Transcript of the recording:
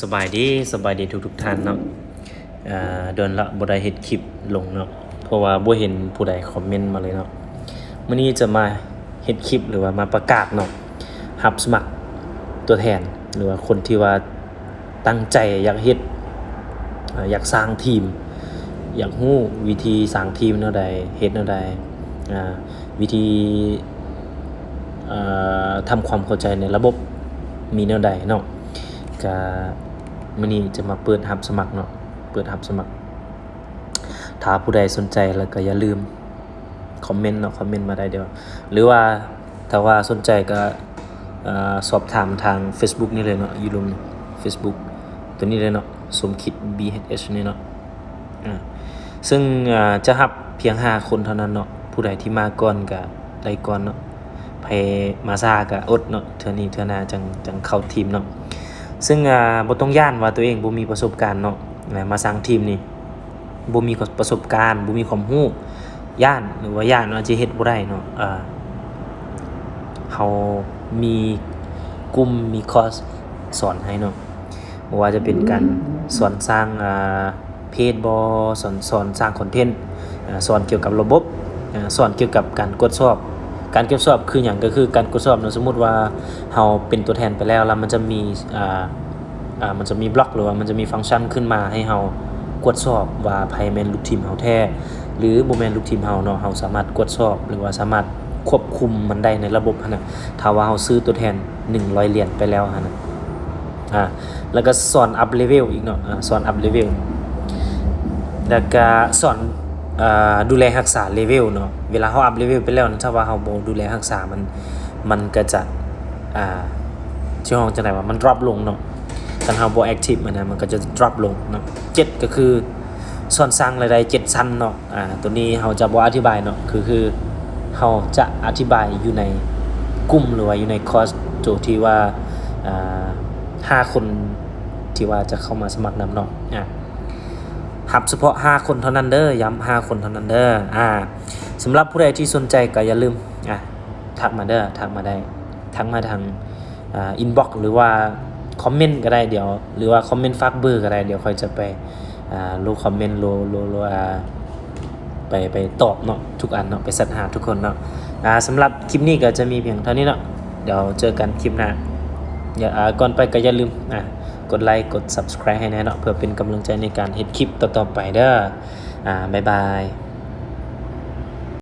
สบายดีสบายดีทุกทุกท่านเนาะอ่าโดนละบ่ได้เฮ็ดคลิปลงเนาะเพราะว่าบ่เห็นผู้ใดคอมเมนต์มาเลยเนาะมื้อนี้จะมาเฮ็ดคลิปหรือว่ามาประกาศเนาะรับสมัครตัวแทนหรือว่าคนที่ว่าตั้งใจอยากเฮ็ดอยากสร้างทีม อยากรู้วิธีสร้างทีมแนวใดเฮ็ดแนวใดวิธีอ่าทำความเข้าใจในระบบมีแนวใดเนาะ ก็มื้อนี้จะมาเปิดรับสมัครเนาะเปิดรับสมัคร ถ้าผู้ใดสนใจแล้วก็อย่าลืมคอมเมนต์เนาะคอมเมนต์มาได้เดี๋ยว หรือว่าถ้าว่าสนใจก็สอบถามทาง Facebook นี่เลยเนาะยู่ลง Facebook ตัวนี้เลยเนาะสมคิด BHH นี่เนาะซึ่งจะรับเพียง 5 คนเท่านั้นเนาะผู้ใดที่มาก่อนก็ได้ก่อนเนาะไผมาซาก็อดเนาะเทื่อนี้เทื่อหนาจังจังเข้าทีมเนาะ ซึ่งบ่ต้องย่านว่าตัวเองบ่มีประสบการณ์เนาะมาสร้างทีมนี่บ่มีประสบการณ์บ่มีความรู้ย่านหรือว่าย่านว่าจะเฮ็ดบ่ได้เนาะอ่าเฮามีกลุ่มมีคอร์สสอนให้เนาะบ่ว่าจะเป็นการสอนสร้างอ่าเพจบ่สอนสอนสร้างคอนเทนต์สอนเกี่ยวกับระบบสอนเกี่ยวกับการกดสอบ การเก็บสอบคืออย่างก็คือการกดสอบเนะสมมติว่าเราเป็นตัวแทนไปแล้วแล้วมันจะมีอ่าอ่ามันจะมีบล็อกหรือว่ามันจะมีฟังก์ชันขึ้นมาให้เรากดสอบว่าไผแมนลูกทีมเฮาแท้หรือบ่แมนลูกทีมเฮาเนาะเฮาสามารถกดสอบหรือว่าสามารถควบคุมมันได้ในระบบหันน่ะถ้าว่าเฮาซื้อตัวแทน 100 เหรียญไปแล้วหันน่ะอ่าแล้วก็สอนอัพเลเวลอีกเนาะอ่าสอนอัพเลเวลแล้วก็สอน ดูแลรักษาเลเวลเนาะเวลาเฮาอัพเลเวลไปแล้วนะถ้าว่าเฮาโบดูแลรักษามันมันก็จะอ่าชื่อห้องจังได๋ว่ามัน drop ลงเนาะคันเฮาโบ่ active มันนะมันก็จะ drop ลงเนาะ7ก็คือสอนสร้างรายได้7ชั้นเนาะอ่าตัวนี้เฮาจะบ่อธิบายเนาะคือคือเฮาจะอธิบายอยู่ในกลุ่มหรือว่าอยู่ในคอร์สตัวที่ว่าอ่าห้าคนที่ว่าจะเข้ามาสมัครนำเนาะอ่า หับเฉพาะ 5 คนเท่านั้นเด้อย้ำ5คนเท่านั้นเด้ออ่าสำหรับผู้ใดที่สนใจก็อย่าลืมอะทักมาเด้อทักมาได้ทักมาทางอ่าอินบ็อกหรือว่าคอมเมนต์ก็ได้เดี๋ยว หรือว่าคอมเมนต์ฝากเบอร์ก็ได้เดี๋ยวค่อยจะไปอ่าลงคอมเมนต์โลโลโลอ่าไปไปตอบเนาะทุกอันเนาะไปสัญหาทุกคนเนาะอ่าสำหรับคลิปนี้ก็จะมีเพียงเท่านี้เนาะเดี๋ยวเจอกันคลิปหน้า อย่าก่อนไปก็อย่าลืมอะกดไลค์กด subscribe ให้แน่เนาะเพื่อเป็นกำลังใจในการเฮ็ดคลิปต่อๆไปเด้ออ่าบ๊ายบาย